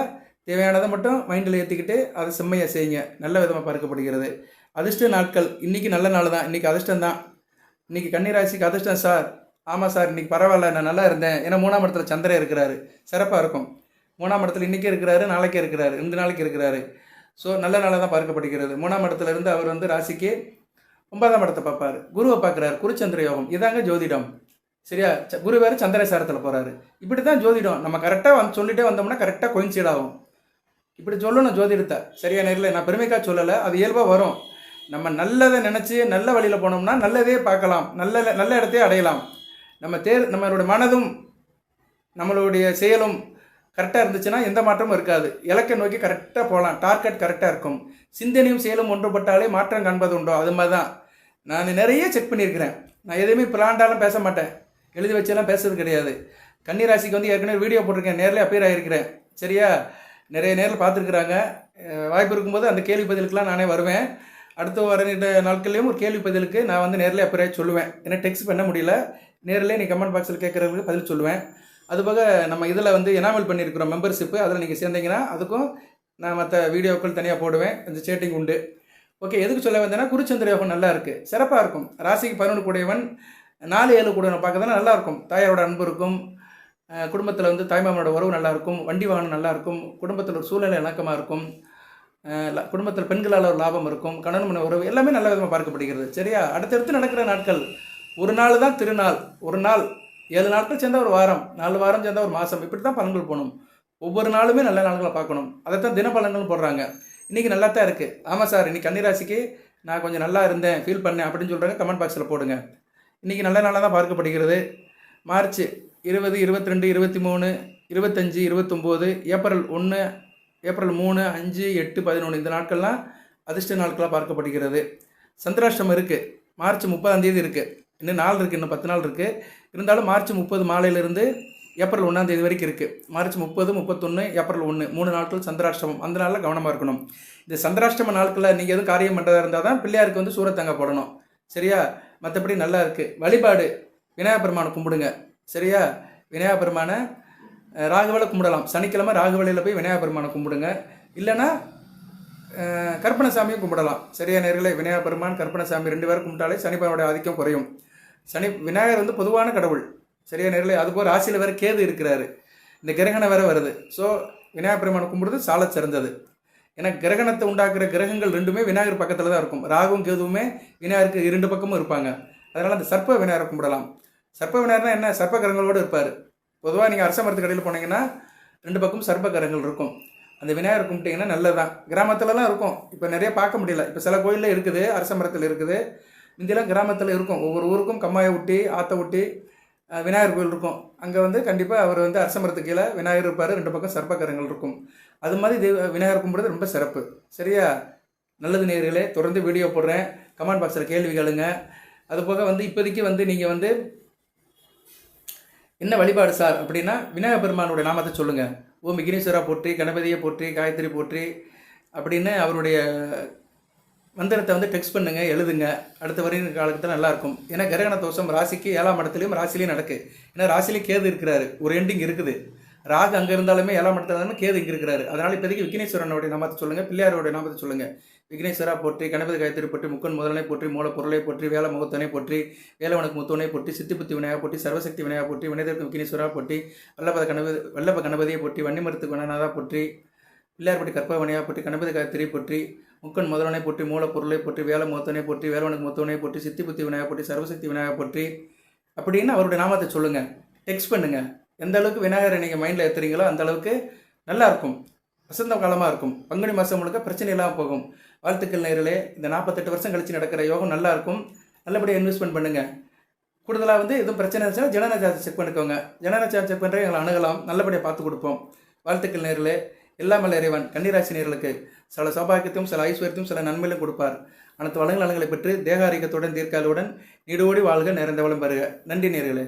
தேவையானதை மட்டும் மைண்டில் ஏற்றிக்கிட்டு அதை செம்மையாக செய்யுங்க. நல்ல விதமாக பார்க்கப்படுகிறது. அதிர்ஷ்ட நாட்கள். இன்றைக்கி நல்ல நாள் தான். இன்றைக்கி அதிர்ஷ்டம் தான். இன்னைக்கு கன்னிராசிக்கு அதிர்ஷ்டம் சார். ஆமாம் சார் இன்றைக்கி பரவாயில்ல. நான் நல்லா இருந்தேன். ஏன்னா மூணாம் இடத்துல சந்திரன் இருக்கிறாரு. சிறப்பாக இருக்கும். மூணாம் இடத்துல இன்றைக்கி இருக்கிறாரு நாளைக்கே இருக்கிறாரு. ரெண்டு நாளைக்கு இருக்கிறாரு. ஸோ நல்ல நாளாக தான் பார்க்கப்படுகிறது. மூணாம் இடத்துல இருந்து அவர் வந்து ராசிக்கு ஒன்பதாம் இடத்தை பார்ப்பாரு. குருவை பார்க்குறாரு. குருச்சந்திர யோகம். இதாங்க ஜோதிடம். சரியா? ச- குரு வேறு சந்திர சாரத்தில் போகிறாரு இப்படி தான் ஜோதிடம். நம்ம கரெக்டாக வந்து சொல்லிட்டே வந்தோம்னா கரெக்டாக coincide ஆகும். இப்படி சொல்லணும் ஜோதிடத்தை. சரியா நேரில்? நான் பெருமைக்காக சொல்லலை. அது இயல்பாக வரும். நம்ம நல்லதை நினச்சி நல்ல வழியில் போனோம்னா நல்லதே பார்க்கலாம். நல்ல நல்ல இடத்தையே அடையலாம். நம்ம தேர் நம்மளுடைய மனதும் நம்மளுடைய செயலும் கரெக்டாக இருந்துச்சுன்னா எந்த மாற்றமும் இருக்காது. இலக்கை நோக்கி கரெக்டாக போகலாம். டார்கெட் கரெக்டாக இருக்கும். சிந்தனையும் செயலும் ஒன்றுபட்டாலே மாற்றம் காண்பது உண்டோ? அது மாதிரி தான் நான் நிறைய செக் பண்ணியிருக்கிறேன். நான் எதுவுமே பிளான்டாலும் பேச மாட்டேன். எழுதி வச்செல்லாம் பேசுறது கிடையாது. கன்னிராசிக்கு வந்து ஏற்கனவே வீடியோ போட்டிருக்கேன். நேரில் அப்பேர் ஆகிருக்கிறேன் சரியா? நிறைய நேரில் பார்த்துருக்குறாங்க. வாய்ப்பு இருக்கும்போது அந்த கேள்வி பதிலுக்கெலாம் நானே வருவேன். அடுத்த வர நாட்கள்லேயும் ஒரு கேள்வி பதிலுக்கு நான் வந்து நேரில் அப்பேராக சொல்லுவேன். ஏன்னா டெக்ஸ்ட் பண்ண முடியல. நேரில் நீ கமெண்ட் பாக்ஸில் கேட்குறதுக்கு பதில் சொல்லுவேன். அதுபோக நம்ம இதில் வந்து எனாமல் பண்ணியிருக்கிறோம் மெம்பர்ஷிப்பு அதில் நீங்கள் சேர்ந்தீங்கன்னா அதுக்கும் நான் மற்ற வீடியோக்கள் தனியாக போடுவேன். கொஞ்சம் சேட்டிங் உண்டு. ஓகே எதுக்கு சொல்ல வந்தேன்னா குருச்சந்திர யோகம் நல்லா இருக்குது சிறப்பாக இருக்கும். ராசிக்கு பதினொன்று கூடியவன் நாலு ஏழு கூடியவன் பார்க்கறதுனா நல்லா இருக்கும். தாயாரோட அன்பு இருக்கும். குடும்பத்தில் வந்து தாய்மாமனோட உறவு நல்லா இருக்கும். வண்டி வாகனம் நல்லா இருக்கும். குடும்பத்தில் ஒரு சூழ்நிலை இணக்கமாக இருக்கும். குடும்பத்தில் பெண்களால் ஒரு லாபம் இருக்கும். கணவன் மன உறவு எல்லாமே நல்ல விதமாக பார்க்கப்படுகிறது. சரியா? அடுத்தடுத்து நடக்கிற நாட்கள். ஒரு நாள் தான் திருநாள். ஒரு நாள் ஏழு நாட்கள் சேர்ந்தால் ஒரு வாரம். நாலு வாரம் சேர்ந்தா ஒரு மாதம் இப்படி தான் பலன்கள் போகணும். ஒவ்வொரு நாளுமே நல்ல நாட்களை பார்க்கணும். அதைத்தான் தினப்பலன்கள் போடுறாங்க. இன்றைக்கி நல்லா தான் இருக்குது ஆமாம் சார் இன்னைக்கு கன்னிராசிக்கு நான் கொஞ்சம் நல்லா இருந்தேன் ஃபீல் பண்ணேன் அப்படின்னு சொல்கிறாங்க கமெண்ட் பாக்ஸில் போடுங்க. இன்றைக்கி நல்ல நாளாக தான் பார்க்கப்படுகிறது. மார்ச் இருபது இருபத்தி ரெண்டு இருபத்தி மூணு இருபத்தஞ்சி இருபத்தொம்போது ஏப்ரல் ஒன்று ஏப்ரல் மூணு அஞ்சு எட்டு பதினொன்று இந்த நாட்கள்லாம் அதிர்ஷ்ட நாட்களாக பார்க்கப்படுகிறது. சந்திராஷ்டம் இருக்குது மார்ச் முப்பதாம் தேதி இருக்குது இன்னும் நாள் இருக்குது இன்னும் பத்து நாள் இருக்குது இருந்தாலும் மார்ச் முப்பது மாலையிலிருந்து ஏப்ரல் ஒன்றாம் தேதி வரைக்கும் இருக்குது மார்ச் முப்பது முப்பத்தொன்று ஏப்ரல் ஒன்று மூணு நாட்கள் சந்திராஷ்டமம். அந்த நாளில் கவனமாக இருக்கணும். இந்த சந்திராஷ்டம நாட்களில் நீங்கள் எதுவும் காரியம் பண்ணுறதா இருந்தால் தான் பிள்ளையாருக்கு வந்து சூரத்தங்க போடணும். சரியா? மற்றபடி நல்லா இருக்குது வழிபாடு. விநாயகர் பெருமானை கும்பிடுங்க. சரியா? விநாயகர் பெருமானை அஹ், கும்பிடலாம். சனிக்கிழமை ராகுவேலையில் போய் விநாயகர் பெருமானை கும்பிடுங்க. இல்லைன்னா அஹ், கற்பனசாமியும் கும்பிடலாம். சரியா நேர்களை? விநாயகர் பெருமான் கற்பனசாமி ரெண்டு பேரும் கும்பிட்டாலே சனிப்பனுடைய ஆதிக்கம் குறையும். சனி விநாயகர் வந்து பொதுவான கடவுள். சரியா நேர்களே? அதுபோல் ராசியில் வேறு கேது இருக்கிறாரு. இந்த கிரகணம் வேற வருது. ஸோ விநாயகர் பெருமானை கும்பிடுறது சால சிறந்தது. ஏன்னா கிரகணத்தை உண்டாக்குற கிரகங்கள் ரெண்டுமே விநாயகர் பக்கத்தில் தான் இருக்கும். ராகும் கேதுவுமே விநாயகருக்கு இரண்டு பக்கமும் இருப்பாங்க. அதனால் அந்த சர்ப்ப விநாயகரை கும்பிடலாம். சர்ப்ப விநாயகர்னா என்ன? சர்ப்ப கிரகங்களோடு இருப்பார். பொதுவாக நீங்கள் அரச மரத்து கடையில் போனீங்கன்னா ரெண்டு பக்கம் சர்ப்ப கிரகங்கள் இருக்கும். அந்த விநாயகர் கும்பிட்டிங்கன்னா நல்லதான் கிராமத்துலலாம் இருக்கும். இப்போ நிறைய பார்க்க முடியல. இப்போ சில கோயிலில் இருக்குது அரச மரத்தில் இருக்குது. முந்தியெல்லாம் கிராமத்தில் இருக்கும். ஒவ்வொரு ஊருக்கும் கம்மாயை ஒட்டி ஆற்ற ஒட்டி விநாயகர் கோயில் இருக்கும். அங்கே வந்து கண்டிப்பாக அவர் வந்து அரசமரத்து கீழே விநாயகர் இருப்பார். ரெண்டு பக்கம் சர்ப்பக்கரங்கள் இருக்கும். அது மாதிரி தெய்வ விநாயகர் கும்பிடுறது ரொம்ப சிறப்பு. சரியா? நல்லது நேர்களே தொடர்ந்து வீடியோ போடுறேன். கமெண்ட் பாக்ஸில் கேள்வி கேளுங்க. அது போக வந்து இப்போதைக்கு வந்து நீங்கள் வந்து என்ன வழிபாடு சார் அப்படின்னா விநாயகர் பெருமானுடைய நாமத்தை சொல்லுங்கள் ஓம் விக்னேஸ்வரா போற்றி கணபதியை போற்றி காயத்ரி போற்றி அப்படின்னு அவருடைய மந்திரத்தை வந்து டெக்ஸ்ட் பண்ணுங்க எழுதுங்க. அடுத்த வரையும் காலத்தில் நல்லாயிருக்கும் ஏன்னா கிரகண தோஷம் ராசிக்கு ஏழாம் இடத்துலையும் ராசிலையும் நடக்கு. ஏன்னா ராசிலையும் கேது இருக்கிறாரு. ஒரு எண்டிங் இருக்குது. ராகு அங்கே இருந்தாலுமே ஏழாம் இடத்துல இருந்தாலும் கேது இங்கே இருக்கிறாரு. அதனால் இப்போதைக்கு விக்னேஸ்வரனுடைய நாமத்தை சொல்லுங்கள் பிள்ளையாரோடைய நாமத்தை சொல்லுங்கள் விக்னேஸ்வரா போற்றி கணபதி காயத்திரி போற்றி முக்கன் முதலனை போற்றி மூல பொருளை போற்றி வேலை முகத்தனை போற்றி வேலவனுக்கு முத்தோனை போற்றி சித்திபுத்தி விநாயகா போற்றி சர்வசக்தி விநாயகா போற்றி விநாயகருக்கு விக்னேஸ்வரா போற்றி வல்லபத கணபதி வல்லப கணபதியை போற்றி வன்னிமருத்து கணநாதா போற்றி பிள்ளையார்பட்டி கற்பவனையா போற்றி கணபதி காயத்திரி போற்றி முக்கன் முதலனை போற்றி மூலப்பொருளை போற்றி வேலை முகத்தனை போற்றி வேலவனுக்கு முத்துவனை போற்றி சித்திபுத்தி விநாயகா போற்றி சர்வசக்தி விநாயகா போற்றி அப்படின்னு அவருடைய நாமத்தை சொல்லுங்கள் டெக்ஸ்ட் பண்ணுங்கள் எந்த அளவுக்கு விநாயகரை நீங்கள் மைண்டில் ஏற்றுறீங்களோ அந்த அளவுக்கு நல்லா இருக்கும். வசந்த காலமாக இருக்கும். பங்குனி மாதம் முழுக்க பிரச்சனை இல்லாமல் போகும். வாழ்த்துக்கள் நேரிலே இந்த நாற்பத்தெட்டு வருஷம் கழித்து நடக்கிற யோகம் நல்லா இருக்கும். நல்லபடியாக இன்வெஸ்ட்மெண்ட் பண்ணுங்கள் கூடுதலாக வந்து எதுவும் பிரச்சனை இருந்துச்சுன்னா ஜனன சார்ஜ் செக் பண்ணிக்கோங்க. ஜனன சார்ஜ் செக் பண்ணுற எங்களை அணுகலாம். நல்லபடியாக பார்த்து கொடுப்போம். வாழ்த்துக்கள் நேரிலே எல்லாமல் இறைவன். கன்னிராசி நேர்களுக்கு சில சௌபாகியத்தையும் சில ஐஸ்வர்யத்தையும் சில நன்மையிலும் கொடுப்பார். அனைத்து வளங்கள் நலங்களை பெற்று தேக ஆரோக்கியத்துடன் தீர்க்காலுடன் நீடோடி வாழ்க நிறைந்த வளம் பெறுக. நன்றி நேர்களே.